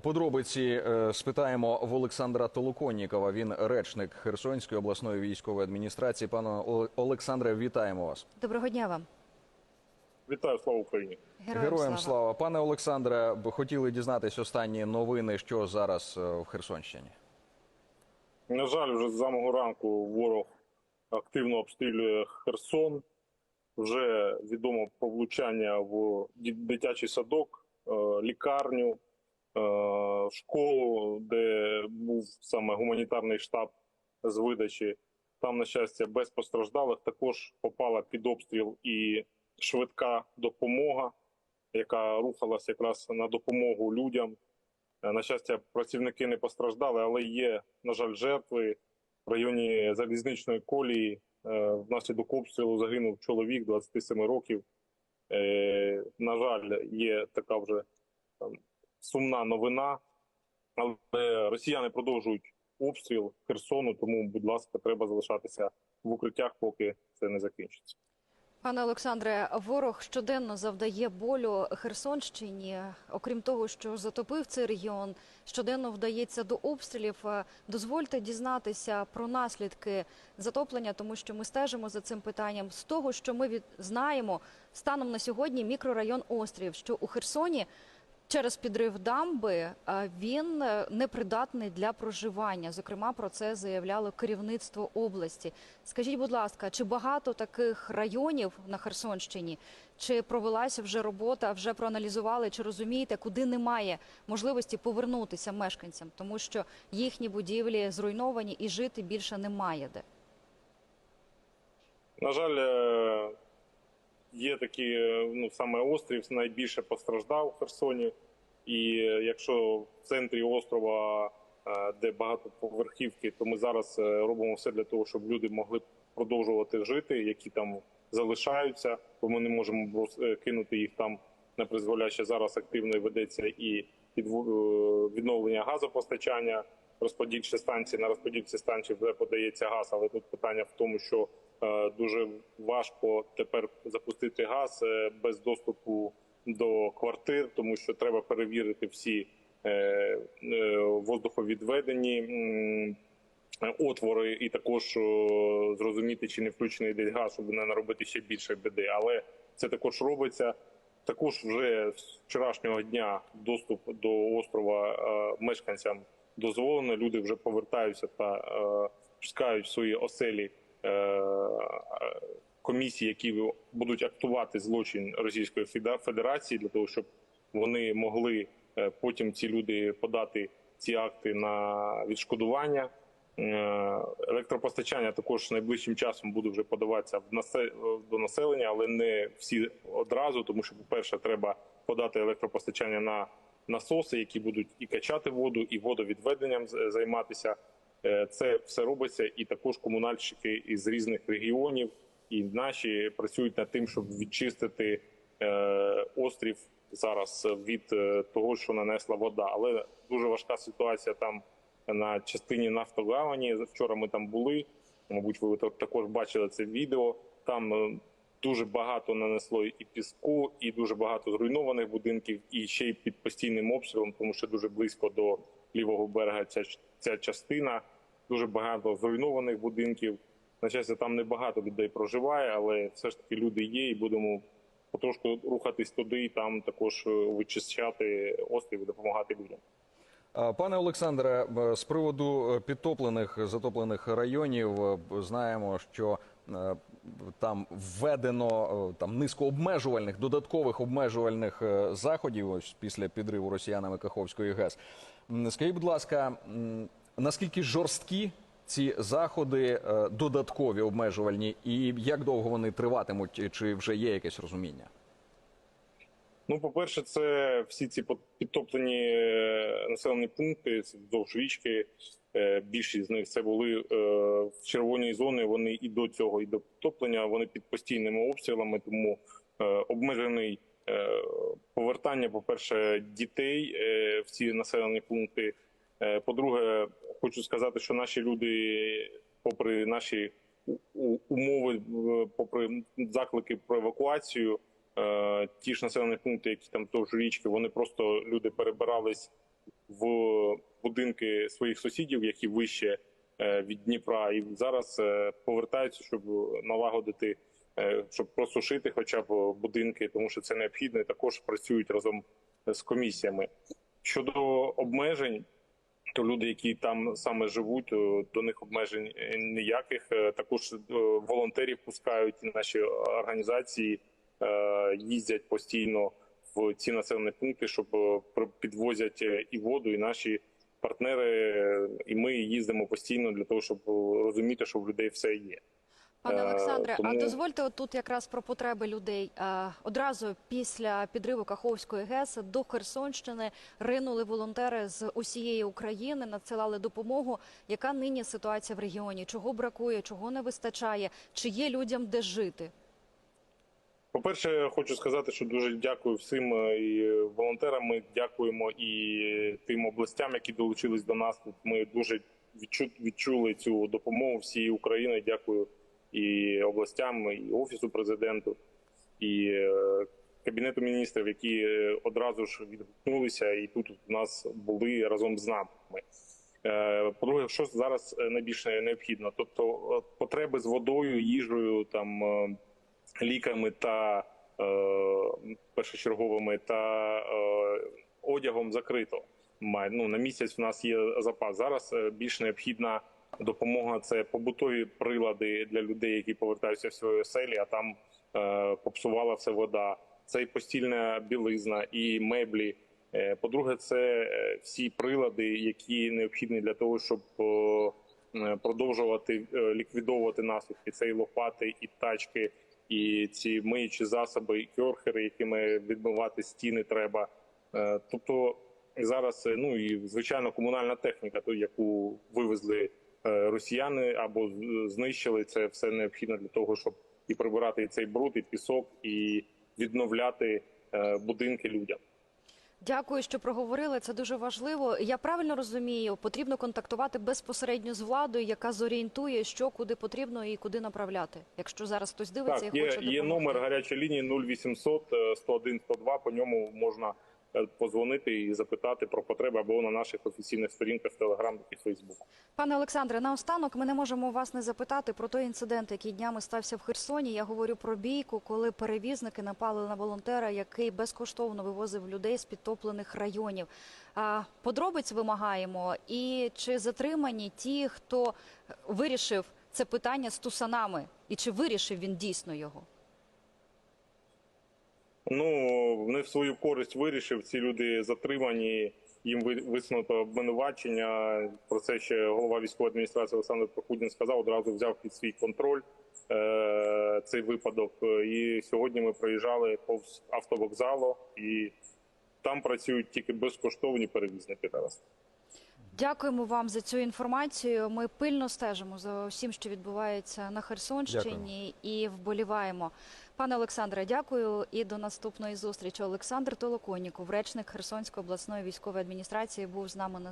Подробиці е, спитаємо в Олександра Толоконнікова. Він речник Херсонської обласної військової адміністрації. Пане Олександре, вітаємо вас. Доброго дня вам. Вітаю, слава Україні. Героям, Героям слава. слава. Пане Олександре, хотіли дізнатись останні новини, що зараз е, в Херсонщині. На жаль, вже з самого ранку ворог активно обстрілює Херсон. Вже відомо про влучання в дитячий садок, е, лікарню, школу, де був саме гуманітарний штаб з видачі. Там, на щастя, без постраждалих також попала під обстріл і швидка допомога, яка рухалась якраз на допомогу людям. Е, На щастя, працівники не постраждали, але є, на жаль, жертви в районі залізничної колії. Е, Внаслідок обстрілу загинув чоловік 27 років. Е, На жаль, є така вже сумна новина, але росіяни продовжують обстріл Херсону, тому, будь ласка, треба залишатися в укриттях, поки це не закінчиться. Пане Олександре, ворог щоденно завдає болю Херсонщині. Окрім того, що затопив цей регіон, щоденно вдається до обстрілів. Дозвольте дізнатися про наслідки затоплення, тому що ми стежимо за цим питанням. З того, що ми від... знаємо, станом на сьогодні мікрорайон Острів, що у Херсоні через підрив дамби е, він е, непридатний для проживання. Зокрема, про це заявляло керівництво області. Скажіть, будь ласка, чи багато таких районів на Херсонщині? Чи провелася вже робота, вже проаналізували, чи розумієте, куди немає можливості повернутися мешканцям, тому що їхні будівлі зруйновані і жити більше немає де? На жаль, е, є такі, е, ну саме острів найбільше постраждав в Херсоні. І е, якщо в центрі острова, е, де багатоповерхівки, то ми зараз робимо все для того, щоб люди могли продовжувати жити, які там залишаються, бо ми не можемо кинути їх там на призволяще. Зараз активно ведеться і відновлення газопостачання, розподільчі станції на розподільчі станції вже подається газ, але тут питання в тому, що дуже важко тепер запустити газ е, без доступу до квартир, тому що треба перевірити всі е, е, воздуховідведені е, отвори, і також зрозуміти, чи не включений десь газ, щоб не наробити ще більше біди. Але це також робиться. Також вже з вчорашнього дня доступ до острова е, мешканцям дозволено. Люди вже повертаються та е, пускають свої оселі е, комісії, які будуть актувати злочин Російської Федерації для того, щоб вони могли е, потім ці люди подати ці акти на відшкодування. Е, Електропостачання також найближчим часом буде вже подаватися до населення, але не всі одразу, тому що, по-перше, треба подати електропостачання на насоси, які будуть і качати воду, і водовідведенням займатися. Е, Це все робиться, і також комунальщики із різних регіонів і наші працюють над тим, щоб відчистити е, острів зараз від е, того, що нанесла вода. Але дуже важка ситуація там на частині нафтогавані. Вчора ми там були. Мабуть, ви так- також бачили це відео. Там дуже багато нанесло і піску, і дуже багато зруйнованих будинків, і ще й під постійним обстрілом, тому що дуже близько до лівого берега ця, ця частина. Дуже багато зруйнованих будинків. На щастя, там небагато людей проживає, але все ж таки люди є, і будемо потрошку рухатись туди, і там також е, вичищати острів і допомагати людям. Пане Олександре, з приводу е, підтоплених затоплених районів е, знаємо, що е, там введено е, там низку обмежувальних додаткових обмежувальних е, заходів ось після підриву росіянами Каховської ГЕС. Скажіть, будь ласка, наскільки жорсткі ці заходи е, додаткові обмежувальні, і як довго вони триватимуть, чи вже є якесь розуміння? Ну, по-перше, це всі ці підтоплені е, населені пункти вздовж річки. Е, Більшість з них це були в червоній зоні. Вони і до цього, і до підтоплення. Вони під постійними обстрілами, тому обмежений повертання, по-перше, дітей е, в ці населені пункти. По-друге, хочу сказати, що наші люди, попри наші умови, е, попри заклики про евакуацію, е, ті ж населені пункти, які там вздовж річки, вони просто люди перебирались в будинки своїх сусідів, які вище е, від Дніпра, і зараз повертаються, щоб налагодити, щоб просушити хоча б будинки, тому що це необхідно. і Також працюють разом з комісіями. Щодо обмежень, то люди, які там саме живуть, до них обмежень е, ніяких. Е, Також е, волонтерів пускають наші організації е, їздять постійно в ці населені пункти, щоб е, підвозять е, і воду, і наші партнери, е, і ми їздимо постійно для того, щоб е, розуміти, що в людей все є. Пане Е, Олександре, а дозвольте тут якраз про потреби людей. Е, Одразу після підриву Каховської ГЕС до Херсонщини ринули волонтери з усієї України, надсилали допомогу. Яка нині ситуація в регіоні? Чого бракує, чого не вистачає? Чи є людям де жити? По-перше, хочу сказати, що дуже дякую всім е, і волонтерам. Ми дякуємо і тим областям, які долучились до нас. Ми дуже відчули цю допомогу всієї України. Дякую і областям, і офісу президенту, і е, кабінету міністрів, які одразу ж відгукнулися, і тут у нас були разом з нами. Е, По-друге, що зараз е, найбільше необхідно? Тобто потреби з водою, їжею, там ліками та першочерговими та одягом закрито. Ну, на місяць у нас є запас. Зараз більш необхідна допомога це побутові прилади для людей, які повертаються в свої оселі, а там е, попсувала все вода. Це і постільна білизна, і меблі. Е, По-друге, це е, всі прилади, які необхідні для того, щоб е, продовжувати ліквідовувати наслідки. Це і лопати, і тачки, і ці миючі засоби, і кьорхери, якими відбивати стіни треба. Тобто зараз ну і звичайно комунальна техніка, ту, яку вивезли росіяни або знищили, це все необхідно для того, щоб і прибирати і цей бруд, і пісок, і відновляти е, будинки людям. Дякую, що проговорили. Це дуже важливо. Я правильно розумію, потрібно контактувати безпосередньо з владою, яка зорієнтує, що куди потрібно і куди направляти. Якщо зараз хтось дивиться Так, і є, хоче є допомогти. номер гарячої лінії 0800 е, 101 102, По ньому можна е, позвонити і запитати про потреби або на наших офіційних сторінках Telegram і Facebook. Пане Олександре, наостанок ми не можемо вас не запитати про той інцидент, який днями стався в Херсоні. Я говорю про бійку, коли перевізники напали на волонтера, який безкоштовно вивозив людей з підтоплених районів. Подробиць вимагаємо. І чи затримані ті, хто вирішив це питання з тусанами, і чи вирішив він дійсно його? Ну не в свою користь вирішив. Ці люди затримані. Їм ви- висунуто обвинувачення. Про це ще голова військової адміністрації Олександр Прокудін сказав. Одразу взяв під свій контроль е- цей випадок. І сьогодні ми проїжджали повз автовокзалу, і там працюють тільки безкоштовні перевізники зараз. Дякуємо вам за цю інформацію. Ми пильно стежимо за всім, що відбувається на Херсонщині, і вболіваємо. Пане Олександре, дякую і до наступної зустрічі. Олександр Толоконіков, речник Херсонської обласної військової адміністрації, був з нами на